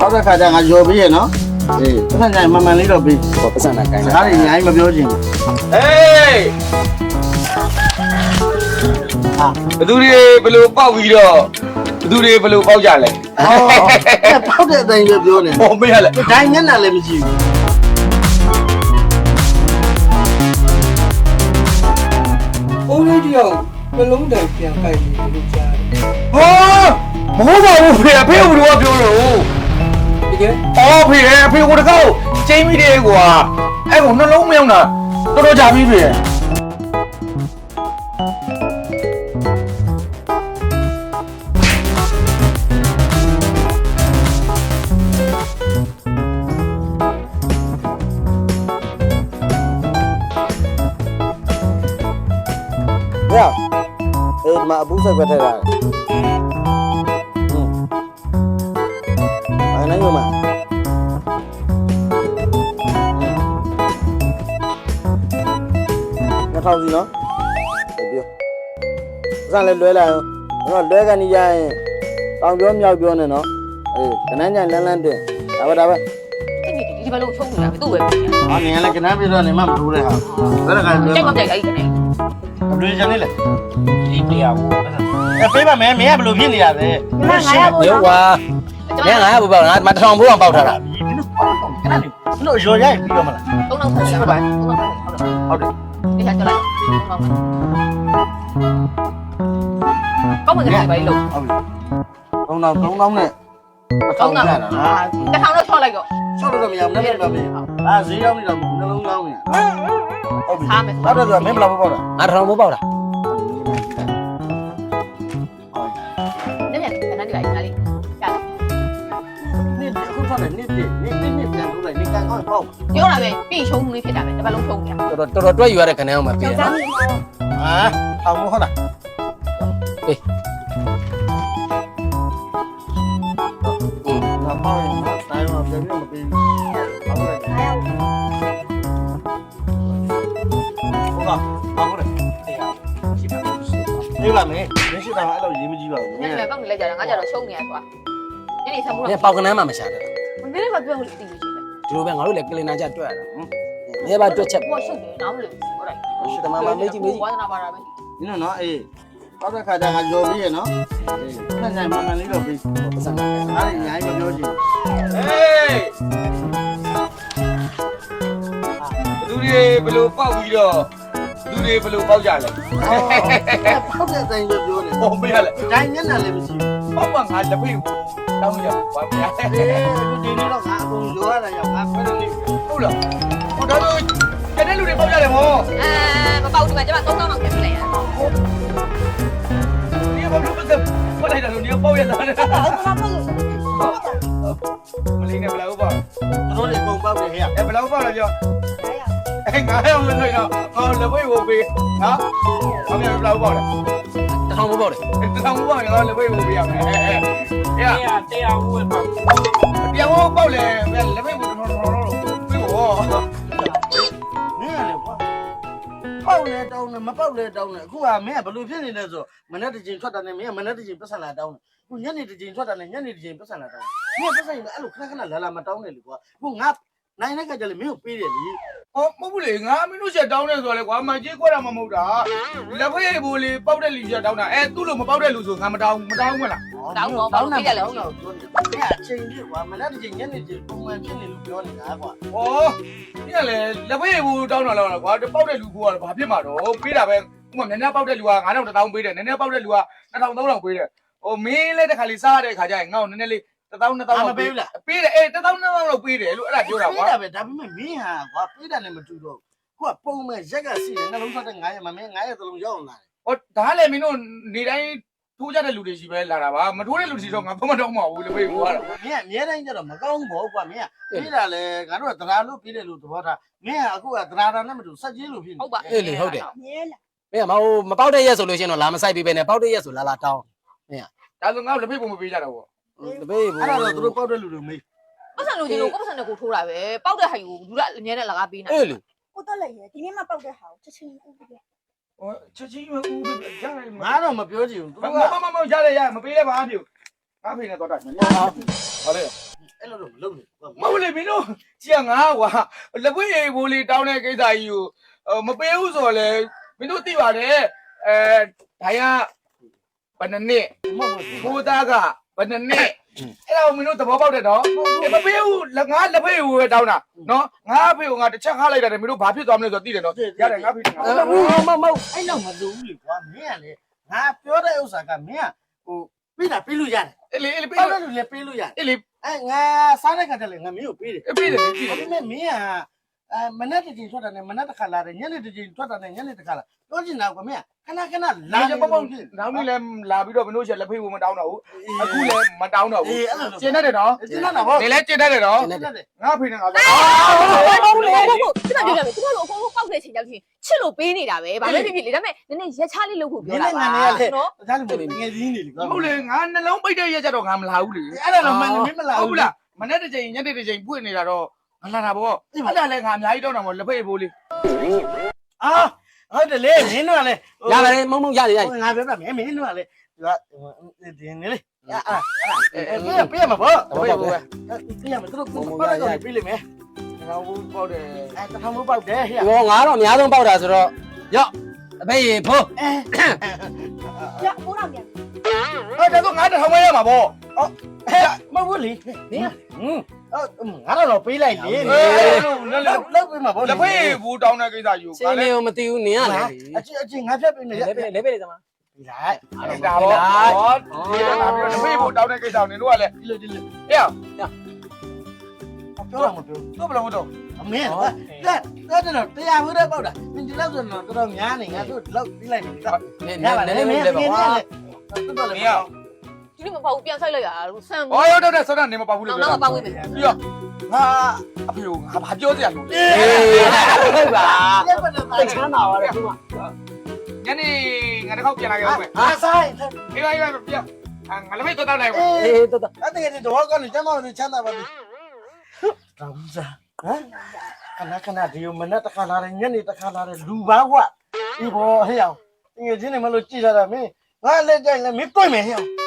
ပောက်တဲ့ခါကျငါရော်ပြီးရနော်အေးပတ်စံကြိုင်မမှန်လေးတော့ပြီးဟောပတ်စံနာကိုင်းစတာကားတွေအများကြီးမပြောချင်ဘူးဟေးဟာဘသူတွေဘယ်လိုပေါက်ပြီးတော့ဘသူတွေဘယ်လိုပေါက်ကြလဲဟောအဲ့ပေါက်တဲ့အတိုင်းပဲပြောနေဟောမေးရလဲဒိုင်မျက်နှာလည်းမရှိဘူး။ဦးလေးတယောက်နှလုံးတိုင်ပြန်ကြိုက်နေလို့ကြားတယ်ဟောမဟုတ်ပါဘူးဖေအဖေကဘယ်လိုပြောလို့။ တကယ်အော်ဖေအဖေကိုတကောက်ချိန်မိတယ်ကွာအဲ့ကိုနှလုံးမယောင်းတာတော်တော်ကြာပြီဖေဟဲ့အေးမအ ထဲတာဟင်းအဲ့နိုင်ရောမနှစ်ထောင်စီနော်ပြောစမ်းလဲလွဲလာရောတော့လွဲကနေရရင်တောင်ပြောမြောက်ပြောနေနော်အေးကနန်းကြလန်းလန်းတင်ဒါပဲဒါပဲဒီဒီဒီဘယ်လိုချုံနေတာဘယ်သူ့ပဲပြန်ဟာနေလည်းကနန်းပြတော့နေမှမထိုးတဲ့ဟာဘယ်တခါပြောကြိုက်မကြိုက်အဲ့ဒီကနေဘယ်လိုချင်နေလဲဒီတရားကိုအဲပေးပါမယ်မင်းကဘယ်လိုဖြစ်နေရလဲရုပ်ကွာညငါရဘူးပေါ့ငါမထောင်ဘူးအောင်ပေါက်ထားတာမင်းတို့ပေါ့ပေါ့ခဏနေမင်းတို့ရော်ရိုက်ပြီးတော့မလားသုံးတော့ဆက်ရပါသုံးတော့ဟုတ်တယ်ဟုတ်တယ်ဒီဟာကျလိုက်ကောင်းပါကောင်းပါကြည့်ပါလို့ဟုတ်ပြီ3000 3000နဲ့အထောကောင်င်းကျတာတာ တနော်ထောင်တော့ချော့လိုက်တော့ဆောက်လို့တော့မရဘူးလည်းတော့မရအာဈေးရောက်နေတော့နှလုံးကောင်းနေဟုတ်ပြီထားမယ်တော့တော့မင်းဘယ်လောက်ပေါ့တာငါထောင်ဘူးပေါက်တာနည်းနည်းခဏနေလိုက်ငါလေးရလားနေ့အခုထွက် တ်လိုက်နေ့ကန်ကောင်းပေါ့ပြောတာပဲပြီးချုံလေးဖြစ်တာပဲတစ်ပတ်လုံးချုံနေတာတော်တော်တော်တွဲယူရတဲ့ခဏအောင်မပြေနော်ဟာအောင်မဟုတ်လားငါပေါ့ရင်တိုင်းမှာပြန်ပြီးမပြီးဘူးဟုတ်ကဲ့ဟုတ်ကဲ့ဟုတ်ကဲ့ဒီပါမယ်မရှိတာအဲ့လိုရေးမကြည့်ပါဘူးနည်းနည်းကောင်းနေလိုက်ကြတာငါကြတော့ချုံနေရဆိုတာညနေဆက်မှုညတော့ပေါက်ကနန်းမှမရှာတယ်နည်းနည်းမှပြောလို့တည်လို့ရှိတယ် ဒီလိုပဲငါတို့လည်းကလင်နာကြတွဲရတာညပါတွဲချက်ကိုကရှုပ်တယ်နားမလို့ဟုတ်တယ်ရှိတယ်မမမေးကြည့်မေးကြည့် ဝါသနာပါတာပဲဒီနော်အေးပောက်တဲ့ခါကျငါကြော်ပြီးရနော်အေးဆက်ဆိုင်မှန်မှန်လေးတော့ပြီးပတ်စံနာကိုင်းတာအားလည်းအများကြီးမပြောချင်ဘူးဟေးဘသူတွေဘယ်လိုပေါက်ပြီးတော့ဘသူတွေဘယ်လိုပေါက်ကြလဲပောက်တဲ့အတိုင်းပဲပြောနေဟောမေးရလဲဒိုင်မျက်နှာလည်းမရှိဘူးပေါက်မှငါလက်ဖေးကို တောင်းရပါဗျာအေးဒီနေ့တော့ငါအကုန်လိုရတာရောက်ငါဖက်နေဟုတ်လားဟောဒါဆိုကျတဲ့လူတွေပေါက်ကြတယ်မောအဲမပေါက်ဒီမှာကျမ3000လောက်ပြန်ပြလိုက်ရဒီဘာလို့ပတ်သက်ပတ်လိုက်တာလို့ဒီပေါက်ရတာလဲမလေးနဲ့ဘယ်လောက်ပေါက်တို့တွေပုံပေါက်တယ်ဟဲ့အဲဘယ်လောက်ပေါက်လဲပြောအဲငါဟဲ့အောင်လို့ဆိုရင်တော့ဟောလက်ဖေးကိုပေးနော်ဘာမှမလောက်ပေါက်လဲတထောင်ဘူးပေါက်တယ်တောင်းပေါက်ရင်တော့လက်ဖေးကိုပေးရမယ် ဟဲ့တရားတရားဦးပဲပေါ့တရားဝပေါက်လဲလက်ဖေးကိုတော့တော့တော့ပြီးဟောမင်းကလည်းကွာပေါက်လဲတောင်းတယ်မပေါက်လဲတောင်းတယ်အခုကမင်းကဘယ်လိုဖြစ်နေလဲဆိုမနေ့တစ်ချိန်ထွက်တာနဲ့မင်းကမနေ့တစ်ချိန်ပတ်စံလာတောင်းတယ်အခုညနေတစ်ချိန်ထွက်တာနဲ့ညနေတစ်ချိန်ပတ်စံလာတောင်းတယ်မင်းကပတ်စံရင်အဲ့လိုခဏခဏလာလာမတောင်းနဲ့လေကွာအခုငါ နိုင်တဲ့ကကြလေမင်းကိုပေးတယ်လေဟောမဟုတ်ဘူးလေငါမင်းတို့ချက်တောင်းတယ်ဆိုတော့လေကွာမကြီးခွက်တာမမဟုတ်တာလက်ဖေးဘူလေပေါက်တဲ့လူချက်တောင်းတာအဲသူ့လိုမပေါက်တဲ့လူဆိုငါမတောင်းမတောင်းဘူးလားတောင်းတော့မင်းကအချိန်ကြီးကွာမနေ့တစ်ချိန်ညနေတစ်ချိန်ပုံမှန်ဖြစ်နေလို့ပြောနေတာကွာ။ဩဒီကလေလက်ဖေးဘူတောင်းတာလားကွာပေါက်တဲ့လူကဘာဖြစ်မှာတော့ပေးတာပဲဥမာနည်းနည်းပေါက်တဲ့လူက9000တောင်းပေးတယ်နည်းနည်းပေါက်တဲ့လူက2000 3000ပေးတယ်။ဟိုမင်းလည်းတစ်ခါလေးစားတဲ့ခါကျရင်ငါ့ကိုနည်းနည်းလေး 1000 2000လောက်ပေးတယ်အေး1000 2000လောက်ပေးတယ်လို့အဲ့ဒါပြောတာကွာပေးတာပဲဒါပေမဲ့မင်းဟာကွာပေးတာလည်းမတူတော့ကိုကပုံမဲ့ရက်ကစီတယ်နှလုံးသွက်တဲ့9ရက်မှာမင်း9ရက်သလုံးရောက်လာတယ်။ဟောဒါလည်းမင်းတို့နေတိုင်းထိုးကြတဲ့လူတွေရှိပဲလာတာပါမထိုးတဲ့လူတွေတော့ငါဘာမှတော့မဟုတ်ဘူးလက်ဖေးဘူကတော့မင်းကအများတိုင်းကျတော့မကောင်းဘောကွာမင်းကပေးတာလေငါတို့ကသရာလို့ပေးတယ်လို့သဘောထားမင်းကအခုကသရာတာနဲ့မတူစက်ကြီးလို့ဖြစ်နေဟုတ်ပါအေးလေဟုတ်တယ်မင်းကမဟုတ်မပေါက်တဲ့ရက်ဆိုလို့ရှိရင်တော့လာမဆိုင်ပေးပဲနဲ့ပေါက်တဲ့ရက်ဆိုလာလာတောင်းဒါဆိုငါ့ကိုလက်ဖေးဘူမပေးကြတော့ဘူး တပည့်ဘူးအဲ့ဒါတော့သူတို့ပောက်တဲ့လူတွေမေးပတ်စံလို့ချင်းလို့ကိုပတ်စံနဲ့ကိုထိုးတာပဲပေါက်တဲ့ဟိုင်ကိုလူကအမြဲတမ်းလကားပေးနေအေးလေကိုတော့လည်းရဒီနေ့မှပောက်တဲ့ဟာကိုချက်ချင်းဦးပြပြဟောချက်ချင်းမဦးရတယ်ငါတော့မပြောချင်ဘူးသူမတို့ကမမမရတယ်ရမပေးလဲပါအပြူငါဖေနဲ့တော့တာမင်းကဟောလေအဲ့လိုလုံးနေကွာမဟုတ်လေမင်းတို့ကြည့်ငါကွာလက်ပွေးရေဘိုးလေးတောင်းတဲ့ကိစ္စကြီးကိုမပေးဘူးဆိုတော့လေမင်းတို့သိပါတယ်အဲဒါရဘယ်နှစ်နှစ်မဟုတ်ဘူးကိုသားကဘ ယ်နှစ်နှစ်အဲ့ဒါကိုမင်းတို့သဘောပေါက်တယ်နော်မပေးဘူးလက်ငါလက်ပွေးရေဘိုးပဲတောင်းတာနော်ငါအဖေကငါတစ်ချက်ခါလိုက်တာမင်းတို့ဘာဖြစ်သွားမလဲဆိုတော့သိတယ်နော်ရတယ်ငါဖေငါမဟုတ်မဟုတ်အဲ့တော့မလိုဘူးလေကွာမင်းကလေငါပြောတဲ့ဥစ္စာကမင်းကဟိုပြီးတာပြီးလို့ရတယ်အဲ့လေအဲ့လေပေးပေါ့လို့တယ်လေပြီးလို့ရတယ်အဲ့လေအဲငါစားတဲ့ခါတည်းလေငါမင်းကိုပြီးတယ်ပေးတယ်လေပေးဒါတယ်ပေမဲ့မင်းက အဲမနေ့တစ်ချိန်ထွက်တာနဲ့မနေ့တစ်ခါလာတယ်ညနေတစ်ချိန်ထွက်တာနဲ့ညနေတစ်ခါလာပြောချင်တာကမင်းခဏခဏလာလာကြပေါ့ပေါ့နောက်နေ့လည်းလာပြီးတော့မင်းတို့ချက်လက်ဖေးဘိုးမတောင်းတော့ဘူးအခုလည်းမတောင်းတော့ဘူးအေးအဲ့လိုကျင်းတတ်တယ်နော်ကျင်းတာဗောနေလည်းကျင်းတတ်တယ်နော်ကျင်းတယ်ငါဖေနဲ့ငါပြောဟုတ်ဘူးလေဟုတ်ဘူးကျမပြောပြမယ်ကျမတို့အကုန်လုံးပောက်တဲ့ချိန်ရောက်ချင်းချစ်လို့ပေးနေတာပဲဘာပဲဖြစ်ဖြစ်လေဒါပေမဲ့နည်းနည်းရက်ချလေးလုပ်ဖို့ပြောတာပါနော်ဒါလည်းငယ်ရင်းနေလေကွာဟုတ်လေငါနှလုံးပိတ်တဲ့ရက်ကြတော့ငါမလာဘူးလေအဲ့ဒါတော့မှန်မင်းမလာဟုတ်ဘူးလားမနေ့တစ်ချိန်ညနေတစ်ချိန်ပွင့်နေတာတော့ ငါလာတာပေါ့အဲ့ဒါလည်းငါအများကြီးတောင်းတာမို့လက်ဖေးဘိုးလေးအာဟုတ်တယ်လေမင်းတို့ကလေရပါတယ်မုံမုံရတယ်ရတယ်ငါပြောပြမယ်မင်းတို့ကလေဒီနေလေအဲ့အဲ့ပြပြမှာဗောလက်ဖေးဘိုးပဲပြရမယ်သူတို့ဘာလို့ပြလိမ့်မယ်ငါဘူးပေါ့တယ်အဲတထောင်မပေါက်တယ်ဟဲ့ဟောငါတော့အများဆုံးပေါက်တာဆိုတော့ရော့အဖေရေဖိုးအဲရပိုးတော့ပြန်အဲ့ဒါတော့ငါတစ်ထောင်ပဲရမှာပေါ့မဟုတ်လေနင်းဟင်း ငါတော့ပေးလိုက်လေအေးလို့လက်လောက်လောက်ပေးမှာဗောလက်ဖေးဘိုးတောင်းတဲ့ကိစ္စယူစင်းနေကိုမသိဘူးနင်ရလေအချင်းအချင်းငါဖြတ်ပေးနေလေပဲလေပဲလေသမားဒီလိုက်အဲ့ဒါပေါ့ဟောဒီလာပြီးတော့လက်ဖေးဘိုးတောင်းတဲ့ကိစ္စနင်တို့ကလည်းဒီလိုဒီလိုဟဲ့ပြောတော့မပြောတော့ဘယ်လိုမတော့အမင်းကတက်တက်တော့တရားဘူးတော့ပေါက်တာမင်းဒီလောက်ဆိုတော့တော်တော်များနေငါတို့လောက်ပြီးလိုက်ပြီတော့နင်ရပါနလေင်မလေးင်းလေးမပဲင်းကွာလည်းတော်တော်လေး ဒီလိုမပေါ့ဘူးပြန်ဆိုင်လိုက်ရတာလို့ဆန်ဟောရောက်တော့ဆောင်းနေမပေါ့ဘူးလေနောက်နောက်မပေါ့ဝင်မယ်ပြီးတော့ငါအဖေကငါဘာပြောစရာလို့လဲအေးဟုတ်ပါရက်ပတ်တော့သိချမ်းသာပါတယ်သူကညနေငါတစ်ခေါက်ပြန်လာခဲ့ဦးမယ်ဟာဆိုင်အေးပါအေးပါပြန်ငါလည်းမတော့လိုက်ဘူးအေးအေးတော်တော်အဲ့တကယ်တော့ကောင်းနေကျမတို့ချမ်းသာပါပြီတော်ဘူးစားဟမ်ခဏခဏဒီမနေ့တစ်ခါလာတယ်ညနေတစ်ခါလာတယ်လူပါကွာဒီဘောဟဲ့အောင်ငယ်ချင်းနေမလို့ကြည်လာတာမင်းငါလက်ကြိုက်လဲမင်းတွေ့မယ်ဟဲ့အောင်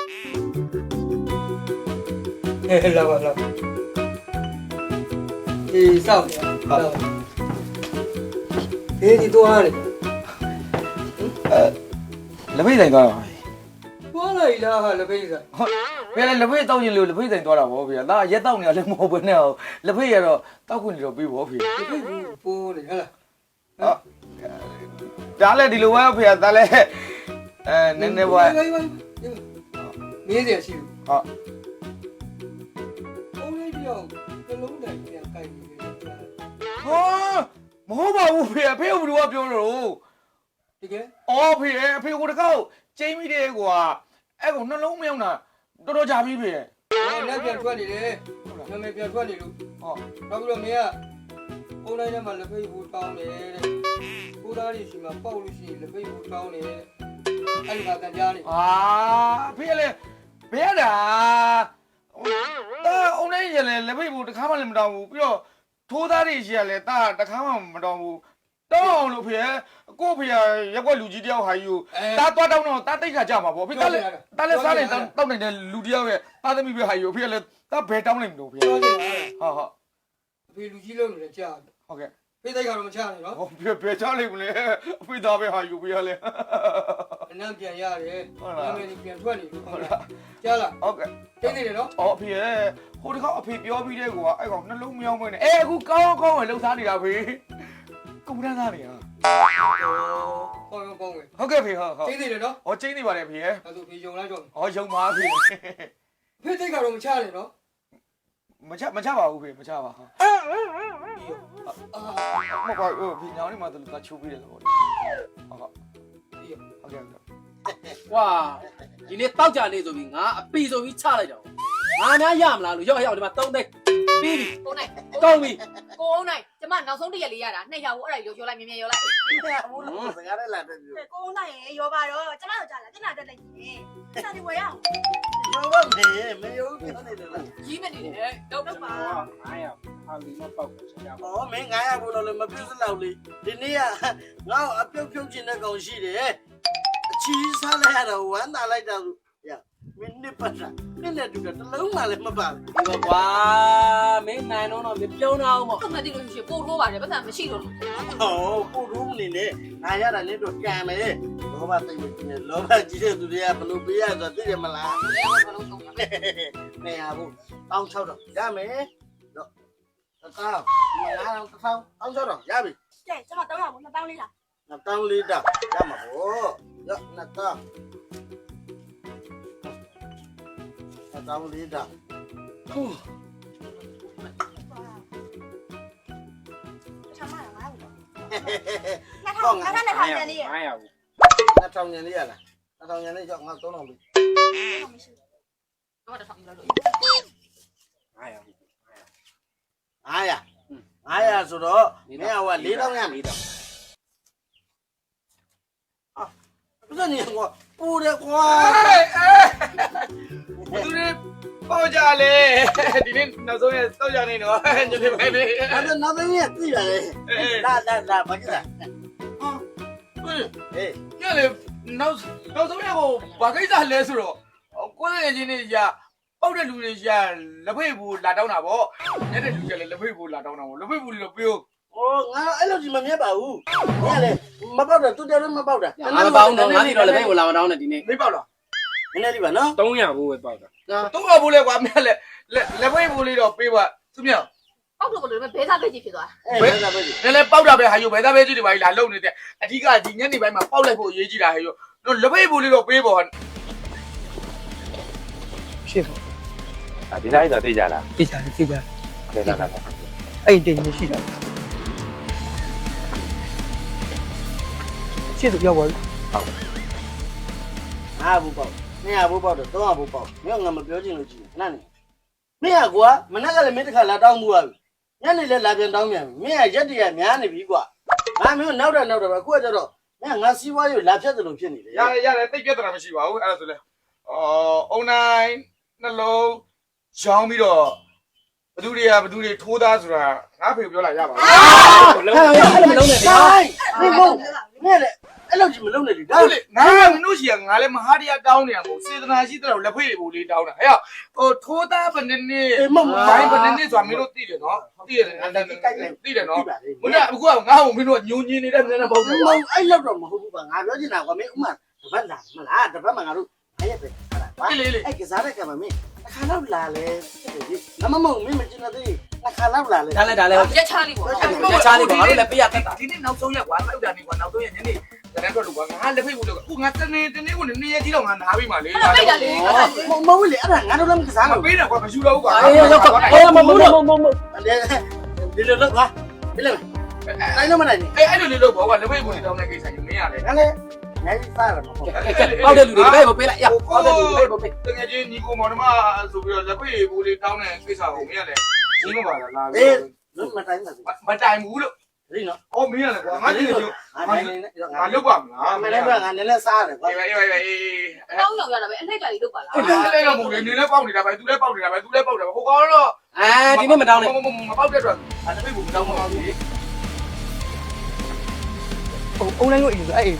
ဟဲ့လာပါလာအေးစောက်ဟုတ်အေးဒီတော့ရတယ်လက်ဖိတ်ဆိုင်သွားတာဘောလိုက်လားဟာလက်ပိတ်ကဘယ်လဲလက်ဖိတ်တောက်ရင်လို့လက်ဖိတ်ဆိုင်သွားတာဗောဖေ။ဒါရက်တောက်နေတာလည်းမဟုတ်ဘဲနဲ့ဟောလက်ဖိတ်ရတော့တောက်ခွင့်နေတော့ပြီးဗောဖေလက်ပိတ်ဘူးပိုးနေဟဲ့လား။ဒါလည်းဒီလိုပဲဖေ။ဒါလည်းအဲနည်းနည်းပဲမင်းစီရှိဘူးဟုတ်ဘုံလေး တယောက်နှလုံးတိုင်ပြန်ကြိုက်နေတယ်။ဟာမဟုတ်ပါဘူးဖေ။ဖေကဘယ်လိုပြောလို့တကယ်။အော်ဖေအဖေကိုတကောက်ကျင်းမိတယ်ကွာ။အဲ့ကောင်နှလုံးမယောင်းတာတော်တော်ကြာပြီဖေလက်ပြန်ထွက်နေတယ်နာမည်ပြန်ထွက်နေလို့။ဟောနောက်ပြီးတော့မင်းကဘုံတိုင်းထဲမှာလက်ပိတ်ဘူးတောင်းတယ်တဲ့ကိုသားကြီးရှိမှာပေါက်လို့ရှိရင်လက်ပိတ်ဘူးတောင်းတယ်တဲ့အဲ့ဒီကတန်ကြားနေအာဖေလည်းဘယ်ရတာ တာအုံးလေးရလဲလက်ဖိတ်ဘူးတခါမှလည်းမတောင်းဘူးပြီးတော့ထိုးသားတွေရှိရလဲတာတခါမှမတောင်းဘူးတောင်းအောင်လို့ဖေကိုဖေရက်ွက်လူကြီးတယောက်ဟာယူတာသွားတောင်းတော့တာတိတ်ခါကြမှာပေါ့ဖေတာလည်းတာလည်းစားနေတောင်းနေတဲ့လူတယောက်ရဲ့တာသမီးပဲဟာယူဖေလည်းတာဘယ်တောင်းနိုင်မလို့ဖေပြောနေတာဟာဟာအဖေလူကြီးလုံးနေကြာဟုတ်ကဲ့ဖေးတိုက်ကတော့မချနဲ့နော်ဟောဖေဘယ်ချလိုက်မလဲအဖေသားပဲဟာယူဖေရလဲအ နံ့ပြန်ရတယ်ဟုတ်လားနာမည်ပြန်ထွက်နေလို့ဟုတ်လားကြားလားဟုတ်ကဲ့သိနေတယ်နော်အော်အဖေရဲ့ဟိုတကောက်အဖေပြောပြီးတဲ့ကွာအဲ့ကောင်နှလုံးမယောင်းမနေအဲအခုကောင်းကောင်းဝယ်လှုပ်သားနေတာဖေကုန်တန်းသားနေတာဟောကောင်းကောင်းပဲဟုတ်ကဲ့ဖေဟုတ်ဟုတ်သိနေတယ်နော်ဟောချင်းနေပါတယ်ဖေရဲ့ဒါဆိုဖေယုံလိုက်တော့ဟောယုံပါဖေဖေးတိုက်ကတော့မချနဲ့နော်မချမချပါဘူးဖေမချပါဟာပြီးရောအာမကွာဟိုဖေညောင်းနေမှသူကချိုးပြီးတယ်လို့ဟုတ်ဟုတ်ပြီးရော ဟုတ်ကဲ့ဟုတ်ကဲ့ကွာဒီနေ့တောက်ကြနေဆိုပြီးငါအပီဆိုပြီးချလိုက်တော့ငါများရမလားလို့ရောက်ရောက်ဒီမှာသုံးသိပြီးပြီကိုနိုင်ကောင်းပြီကိုအောင်နိုင်ကျမနောက်ဆုံးတစ်ရက်လေးရတာနှစ်ရောက်အဲ့ဒါရောရောလိုက်မြင်မြင်ရောလိုက်ဘူးလို့စကားနဲ့လာတယ်ပြောကိုနိုင်ရေရောပါတော့ကျမတို့ကြာလာကျမတက်လိုက်ရင်စာဒီဝယ်ရအောင်ရောပါမေမယုံပြောနေတယ်လားကြီးမနေတယ်တော့တော့ပါ900 အာလီမပေါက်တယ်ဆရာဟောမင်း900ဘူးလို့လည်းမပြုတ်စလောက်လေဒီနေ့ကငါ့အပြုတ်ဖြုတ်ခြင်းတဲ့ကောင်ရှိတယ်အချီးစားလိုက်ရတော့ဝမ်းသာလိုက်တာဆိုရမင်းနစ်ပတ်တာနစ်နဲ့တူတာတလုံးမှလည်းမပါဘူးဒီကွာခိုင်တော့တော့ပြုံးတော့မို့ဟုတ်မသိလို့ရှိရင်ပို့ထိုးပါတယ်ပတ်စံမရှိလို့ဟောကိုရူးနေနဲ့ငါရတာနဲ့တော့ကံမယ်လောဘသိမကြီးနဲ့လောဘကြီးတဲ့သူတွေကဘလို့ပေးရဆိုသိတယ်မလားနေရဘူးတောင်း6တော့ရမယ်တော့တောင်းမလားတောင်းတောင်း6တော့ရပြီကဲကျွန်တော်တော့ရဘူးနှစ်ပေါင်းလေးလားနှစ်တောင်းလေးတောင်းရမှာဗော ရနှစ်တောင်းနှစ်တောင်းလေးတောင်းဟူးပထမကငါ့ဘူးနှစ်ထောင်ငါနဲ့နှစ်ထောင်ကျန်လေးရ900ဘူးနှစ်ထောင်ညံလေးရလားနှစ်ထောင်ညံ 900ဘူး900 900ဆိုတော့မင်းကဟိုက4000ရပြီတော့အာဘယ်နဲ့ကွာပူတယ်ကွာဘသူတွေပေါ့ကြလေဒီနေ့နောက်ဆုံးရတောက်ကြနေတော့ညနေပိုင်းလေးအဲ့ဒါနောက်ပိုင်းကသိရတယ်လာလာလာဘာကြည့်လားဟာဟေးညလေနောက်နောက်ဆုံးရကိုဘာကိစ္စလဲဆိုတော့ကိုယ်ရဲ့ချင်းနေရ ပောက်တဲ့လူတွေရလက်ဖိတ်ဘူးလာတောင်းတာဗောညတဲ့လူကြလည်းလက်ဖိတ်ဘူးလာတောင်းတာဗောလက်ဖိတ်ဘူးလို့ပြောဟိုငါအဲ့လိုကြီးမမြတ်ပါဘူးညလေမပေါက်တော့သူတည်းလည်းမပေါက်တာငါမပေါင်းတော့ငါတိတော့လည်းဘယ်ကိုလာမတောင်းနဲ့ဒီနေ့မေးပေါက်လားနည်းနည်းလေးပါနော်300ဘူးပဲပေါက်တာတော့အဘူးလေကွာမြက်လေလက်ဖိတ်ဘူးလေးတော့ပေးပါသူမြောက်ပောက်လို့ဘလို့ဘဲစားပိတ်ကြီးဖြစ်သွားအဲ့ဒါပဲကြီးနည်းနည်းပေါက်တာပဲဟာယူဘယ်သားပဲကြည့်ဒီပါကြီးလာလုံနေတဲ့အဓိကဒီညနေပိုင်းမှာပေါက်လိုက်ဖို့အရေးကြီးတာဟဲ့ရောတော့လက်ဖိတ်ဘူးလေးတော့ပေးပါဖြစ်ဖို့啊， ဒီတိုင်းတော့သိကြလားသိကြတယ်သိကြတယ်သိကြလားအဲ့ဒီတင်မရှိတာချစ်သူပြောပါဦးငါဘူးပေါက်200ဘူးပေါက်တော့300ဘူးပေါက်မင်းငါမပြောချင်လို့ကြည့်နားနေမင်းကကွာမနေ့ကလည်းမင်းတစ်ခါလာတောင်းမှုပါပြီညနေလည်းလာပြန်တောင်းပြန်ပြီမင်းကရက်တရများနေပြီကွာငါမင်းနောက်တော့နောက်တော့ပဲအခုကကျတော့မင်းငါစီးပွားရေးလာဖြတ်တယ်လို့ဖြစ်နေတယ်ရတယ်ရတယ်တိတ်ပြဿနာမရှိပါဘူးအဲ့ဒါဆိုလဲအော်အုံနိုင်နှလုံး ရောင်းပြီးတော့ဘသူတွေကဘသူတွေထိုးသားဆိုတာငါဖေပြောလိုက်ရပါဘူးလုံးအဲ့လိုမလုံးနဲ့ဗျာတိုင်းမင်းမဟုတ်မင်းလည်းအဲ့လိုကြီးမလုပ်နဲ့လေဒါဟုတ်လေငါကမင်းတို့ရှိကငါလည်းမဟာတရားတောင်းနေရမို့စေတနာရှိတဲ့လက်ဖေးဘူးလေးတောင်းတာဟဲ့ဟိုထိုးသားဘယ်နည်းနည်းအေးမဟုတ်ဘိုင်းဘယ်နည်းနည်းဆိုတာမင်းတို့သိတယ်နော်သိတယ်နော်သိတယ်နော်ပါလေဘုရားအခုကငါ့ကိုမင်းတို့ညူညင်းနေတဲ့နည်းနည်းပေါ့မဟုတ်အဲ့လောက်တော့မဟုတ်ဘူးကွာငါပြောချင်တာကွာမင်းဥမာတပတ်လာမလားတပတ်မှငါတို့အဲ့ရပဲဟာလားလေလေလေအဲ့ကစားတဲ့ကံမမင်း တစ်ခါတော့လာလဲငါမမဟုတ်မင်းမကျင်တဲ့နှစ်ခါတော့လာလဲဒါလည်းဒါလည်းရက်ချလေးပေါ့ရက်ချလေးပေါ့ငါတို့လည်းပေးရတတ်တာဒီနေ့နောက်ဆုံးရက်ကွာတောက်တာနေကွာနောက်ဆုံးရက်ညနေတန်းတော့လို့ကွာငါလက်ဖေးဘူးလို့အခုငါတနေ့တနေ့ကိုနေ့ရက်ကြီးတော့ငါနားပြီးမှလေပိတ်တာလေမမဟုတ်လေအဲ့ဒါငါတို့လည်းမကစားမလို့ပေးတော့ကွာမယူတော့ဘူးကွာအေးရောက်တော့အေးမမမမမဒီလိုတော့ကွာဒီလိုတိုင်းလို့မနိုင်ဘူးအဲ့အဲ့လိုလေးလို့ပေါ့ကွာလက်ဖေးဘူးလေးတောင်းတဲ့ကိစ္စကြီးမင်းရတယ်ငါလည်းငါကြီးစားရမှာ ပေါ့ပေါက်တဲ့လူတွေဘယ်ကိုပေးလိုက်ရပေါက်တဲ့လူတွေဘယ်ကိုပေးတကယ်ချင်းညီကိုမောင်နှမဆိုပြီးတော့လက်ဖေးဘူးလေးတောင်းတဲ့ကိစ္စကိုမင်းရတယ်ရှင်းမပါလားလားအေးလုံးမတိုင်းပါဘူးမတိုင်ဘူးလို့ဒီနော်အော်မင်းရတယ်ကွာငါကြည့်နေငါလည်းငါငါလုတ်ပါမလားမလည်းငါလည်းစားရတယ်ကွာအေးအေးအေးအေးတောင်းရောက်ရတာပဲအနှိမ့်ကြလေးလုပ်ပါလားအဲ့ဒါလည်းတော့မဟုတ်လေနေလည်းပေါက်နေတာပဲသူလည်းပေါက်နေတာပဲသူလည်းပေါက်တယ်ဟိုကောင်တော့အဲဒီနေ့မတောင်းနဲ့မမပေါက်တဲ့အတွက်အဲ့ဒါပဲဘူးမတောင်းပါဘူးဟိုအုံနိုင်လို့အိမ်ဆိုအဲ့အိမ်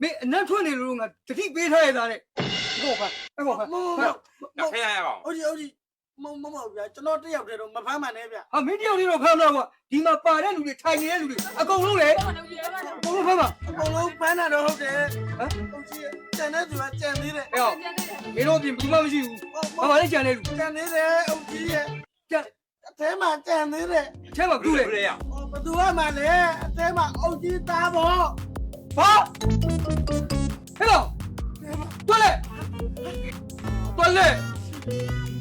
မင်းအနက်ထွက်နေလို့ငါတတိပေးထားရတာတဲ့ဟုတ်ပါဟုတ်ပါမဟုတ်တော့ဖရရအောင်ဟုတ်ကြီးဟုတ်ကြီးမမမဗျာကျွန်တော်တယောက်တည်းတော့မဖမ်းမှနဲ့ဗျာဟာမင်းတယောက်လေးတော့ဖမ်းတော့ကွာဒီမှာပါတဲ့လူတွေထိုင်နေတဲ့လူတွေအကုန်လုံးလေအကုန်လုံးဖမ်းပါအကုန်လုံးဖမ်းတာတော့ဟုတ်တယ်ဟမ်ဟုတ်ကြီးကျန်တဲ့သူကကြံသေးတယ်အဲ့ဟောမင်းတို့ပြင်ဘူးမှမရှိဘူးဘာမှလည်းကြံနေလူကြံသေးတယ်ဟုတ်ကြီးရဲ့ကြံအထဲမှာကြံသေးတယ်အထဲမှာဘူးလေဘယ်ရဟောဘသူကမှလဲအထဲမှာအုတ်ကြီးသားပေါ့ ဟာဟဲ့တော့တွက်လေတွက်လေ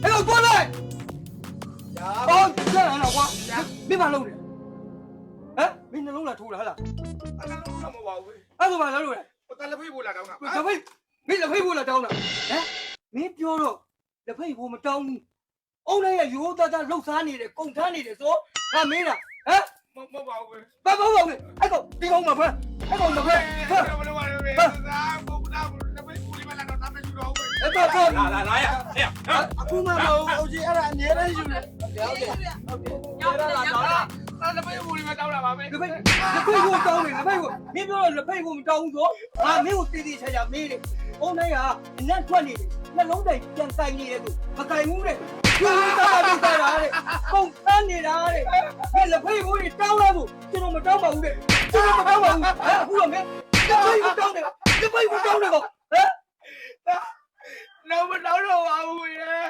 ဟဲ့တော့တွက်လေညာဟောကြံရတော့ကွာမင်းမလုံးနေဟမ်မင်းနှလုံးလာထိုးတာဟလားအဲ့ဒါတော့မဟုတ်ပါဘူးအဲ့ဒါမှလုံးလို့လေဟိုတလက်ဖေးပို့လာတော့ငါလက်ဖိတ်မင်းလက်ဖိတ်ဖို့လာတောင်းတာဟမ်မင်းပြောတော့လက်ဖိတ်ဖို့မတောင်းဘူးအုံလိုက်ရရိုးသားသားလှုပ်ရှားနေတယ်ကုန်ထမ်းနေတယ်ဆိုငါမင်းလားဟမ် မဟုတ်ပါဘူးဘာဘာဘာလဲအဲ့ကောင်ဒီကောင်မဖက်အဲ့ကောင်မဖက်ဟာဘယ်လိုပါလဲသာဘုရားလက်ဖက်ပူလေးမလာတော့တမ်းပြူတော့ဘူးအဲ့တော့တော့လာလာလာရဟဲ့ဟမ်အခုမှမဟုတ်ဘူးကြီးအဲ့ဒါအများကြီးယူတယ်ရောက်လာလာလက်ဖက်ပူလေးမတောင်းတာပါပဲလက်ဖိတ်လက်ဖိတ်ကိုတောင်းတယ်လက်ဖိတ်ကိုမင်းပြောတော့လက်ဖိတ်ကိုမတောင်းဘူးဆိုငါမင်းကိုတည်တည်ချာချာမေးတယ်အုံလိုက်ကအနက်ထွက်နေတယ်နှလုံးတိုင်ပြန်တိုင်နေတယ်သူမတိုင်ဘူးတဲ့ ကျိုးသားတာပြီးသားတာတဲ့ကုန်ထမ်းနေတာတဲ့မင်းလက်ဖိတ်ကိုတောင်းရဖို့ကျွန်တော်မတောင်းပါဘူးတဲ့ကျွန်တော်မတောင်းပါဘူးအခုတော့မင်းလက်ဖိတ်ကိုတောင်းတယ်လက်ဖိတ်ကိုတောင်းတယ်ကောဟမ်တော့မတောင်းတော့ပါဘူးရဲ့